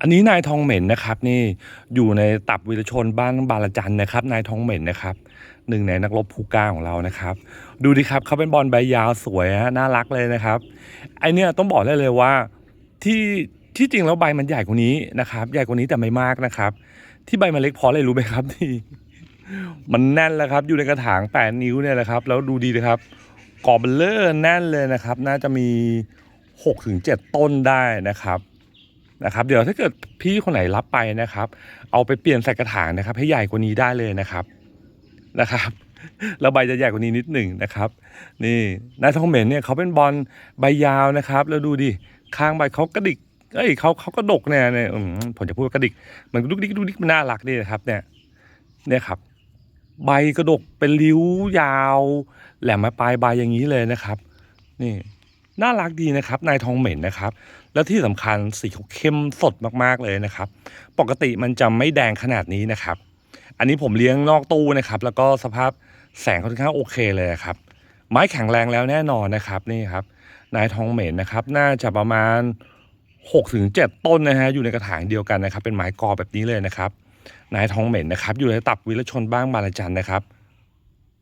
อันนี้นายทองเหม็นนะครับนี่อยู่ในตับวีรชนบ้านบารจันนะครับ นายทองเหม็นนะครับหนึ่งในนักรบผู้กล้าของเรานะครับ ดูดิครับเขาเป็นบอลใบยาวสวยฮะน่ารักเลยนะครับไอเนี้ยต้องบอกได้เลยว่าที่ที่จริงแล้วใบมันใหญ่กว่านี้นะครับ ใหญ่กว่านี้แต่ไม่มากนะครับ ที่ใบมันเล็กเพราะอะไรรู้ไหมครับที่มันแน่นแล้วครับ อยู่ในกระถางแปดนิ้วเนี่ยแหละครับ แล้วดูดีนะครับกอบเบลเลอร์แน่นเลยนะครับ น่าจะมีหกถึงเจ็ดต้นได้นะครับ นะครับ เดี๋ยวถ้าเกิดพี่คนไหนรับไปนะครับ เอาไปเปลี่ยนใส่กระถางนะครับ ให้ใหญ่กว่านี้ได้เลยนะครับนะครับแล้วใบจะใหญ่กว่านี้นิดหนึ่งนะครับ นี่นายทองเหม็นเนี่ยเขาเป็นบอลใบยาวนะครับ แล้วดูดิข้างใบเขากระดิกเอ้ยเขาเขากระดกเนี่ยเนี่ยผมจะพูดว่ากระดิกมันดุกดิกดุกดิกมันน่ารักดีนะครับ เนี่ยเนี่ยครับ ใบกระดกเป็นริ้วยาว แหลมมาปลายใบอย่างนี้เลยนะครับ นี่ น่ารักดีนะครับ นายทองเหม็นนะครับ แล้วที่สำคัญสีเขาเข้มสดมากๆเลยนะครับ ปกติมันจะไม่แดงขนาดนี้นะครับ อันนี้ผมเลี้ยงนอกตู้นะครับ แล้วก็สภาพแสงค่อนข้างโอเคเลยครับ ไม้แข็งแรงแล้วแน่นอนนะครับนี่ครับ นายทองเหม็นนะครับ น่าจะประมาณ6ถึง7ต้นนะฮะอยู่ในกระถางเดียวกันนะครับ เป็นไม้กอแบบนี้เลยนะครับ นายทองเหม็นนะครับ อยู่ในตับวิรชนบ้างบางระจันนะครับ